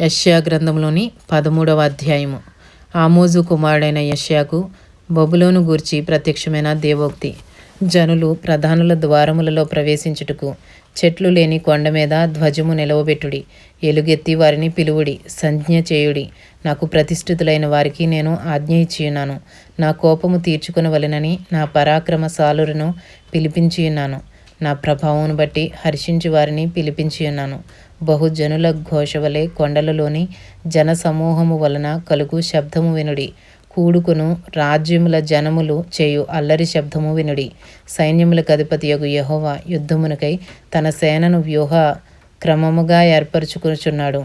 యష్యా గ్రంథంలోని పదమూడవ అధ్యాయము. ఆమోజు కుమారుడైన యష్యాకు బొబులోను గూర్చి ప్రత్యక్షమైన దేవోక్తి. జనులు ప్రధానుల ద్వారములలో ప్రవేశించుటకు చెట్లు లేని కొండ మీద ధ్వజము నిలవబెట్టుడి. ఎలుగెత్తి వారిని పిలువుడి. సంజ్ఞ చేయుడి. నాకు ప్రతిష్ఠితులైన వారికి నేను ఆజ్ఞ ఇచ్చియున్నాను. నా కోపము తీర్చుకునవలెనని నా పరాక్రమ సాలులను పిలిపించియున్నాను. నా ప్రభావం బట్టి హర్షించి వారిని పిలిపించి ఉన్నాను బహుజనుల ఘోషవలే కొండలలోని జనసమూహము వలన కలుగు శబ్దము వినుడి. కూడుకును రాజ్యముల జనములు చేయు అల్లరి శబ్దము వినుడి. సైన్యములకు అధిపతియగు యహోవా యుద్ధమునకై తన సేనను వ్యూహ క్రమముగా ఏర్పరచుకుచున్నాడు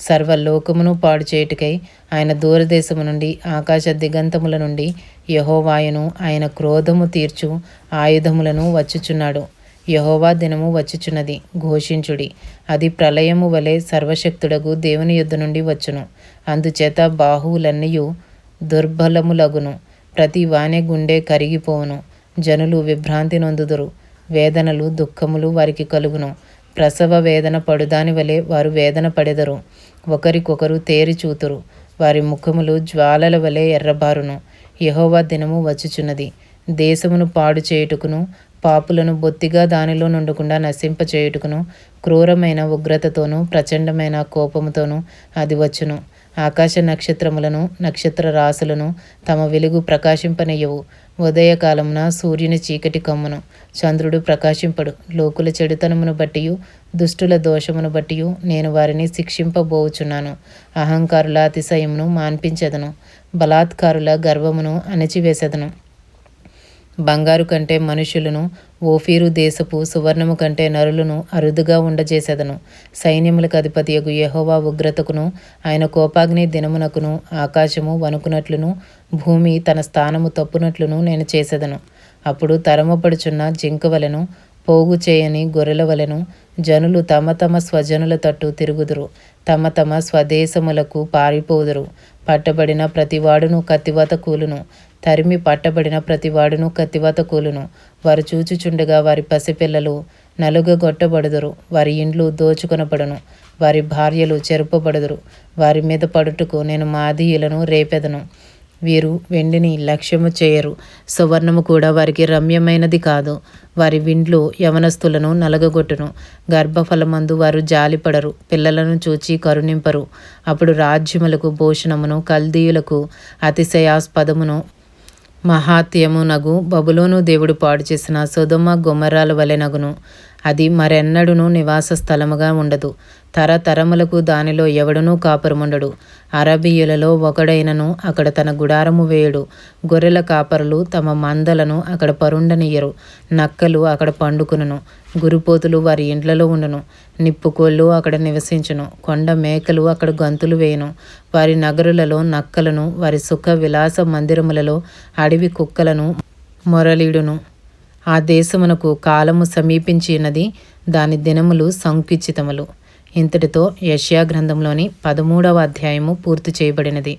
సర్వలోకమును పాడు చేయుటకై ఆయన దూరదేశము నుండి ఆకాశ దిగంతముల నుండి యహోవాయును ఆయన క్రోధము తీర్చు ఆయుధములను వచ్చుచున్నాడు. యహోవా దినము వచ్చుచున్నది. ఘోషించుడి. అది ప్రళయము వలె సర్వశక్తుడగు దేవుని యుద్ధ నుండి వచ్చును. అందుచేత బాహువులన్నయు దుర్బలములగును. ప్రతి వాణి గుండె కరిగిపోవును. జనులు విభ్రాంతి నొందుదురు. వేదనలు దుఃఖములు వారికి కలుగును. ప్రసవ వేదన పడుదాని వలె వారు వేదన పడెదరు. ఒకరికొకరు తేరి చూతురు. వారి ముఖములు జ్వాలల వలె ఎర్రబారును. యహోవా దినము వచ్చుచున్నది. దేశమును పాడు చేయుటకును పాపులను బొత్తిగా దానిలో నుండకుండా నశింపచేయుటకును క్రూరమైన ఉగ్రతతోనూ ప్రచండమైన కోపముతోనూ అది వచ్చును. ఆకాశ నక్షత్రములను నక్షత్ర రాసులను తమ వెలుగు ప్రకాశింపనయ్యవు ఉదయకాలమున సూర్యుని చీకటి కమ్మును. చంద్రుడు ప్రకాశింపడు. లోకుల చెడుతనమును బట్టియు దుష్టుల దోషమును బట్టియు నేను వారిని శిక్షింపబోచున్నాను. అహంకారుల అతిశయమును మాన్పించెదను. బలాత్కారుల గర్వమును అణచివేసెదను. బంగారు కంటే మనుషులను ఓఫీరు దేశపు సువర్ణము కంటే నరులను అరుదుగా ఉండజేసెదను. సైన్యములకు అధిపతియగు యహోవా ఉగ్రతకును ఆయన కోపాగ్ని దినమునకును ఆకాశము వణుకునట్లును భూమి తన స్థానము తప్పునట్లును నేను చేసేదను. అప్పుడు తరమపడుచున్న జింకవలను పోగు చేయని గొర్రెల వలెను జనులు తమ తమ స్వజనుల తట్టు తిరుగుదురు. తమ తమ స్వదేశములకు పారిపోదురు. పట్టబడిన ప్రతివాడును కత్తివాత కూలును. తరిమి పట్టబడిన ప్రతివాడును కత్తివాత కూలును. వారు చూచుచుండగా వారి పసిపిల్లలు నలుగగొట్టబడుదురు. వారి ఇండ్లు దోచుకొనబడును. వారి భార్యలు చెరుపబడుదురు. వారి మీద పడుటకు నేను మాదీయులను రేపెదను. వీరు వెండిని లక్ష్యము చేయరు. సువర్ణము కూడా వారికి రమ్యమైనది కాదు. వారి విండ్లు యవనస్తులను నలగగొట్టును. గర్భఫలమందు వారు జాలిపడరు. పిల్లలను చూచి కరుణింపరు. అప్పుడు రాజ్యములకు భూషణమును కల్దీయులకు అతిశయాస్పదమును మహాత్యమునగు బబులోను దేవుడు పాడు చేసిన సుధమ గుమ్మరాల వలెనగును అది మరెన్నడును నివాస స్థలముగా ఉండదు. తరతరములకు దానిలో ఎవడునూ కాపురముండడు. అరబీయులలో ఒకడైనను అక్కడ తన గుడారము వేయడు. గొర్రెల కాపరులు తమ మందలను అక్కడ పరుండనియ్యరు. నక్కలు అక్కడ పండుకును గురుపోతులు వారి ఇండ్లలో ఉండును. నిప్పుకోళ్ళు అక్కడ నివసించును. కొండ మేకలు అక్కడ గంతులు వేయను. వారి నగరులలో నక్కలను వారి సుఖ విలాస మందిరములలో అడవి కుక్కలను మొరలీడును. ఆ దేశమునకు కాలము సమీపించినది దాని దినములు సంకుచితములు. ఇంతటితో యష్యా గ్రంథంలోని పదమూడవ అధ్యాయము పూర్తి చేయబడినది.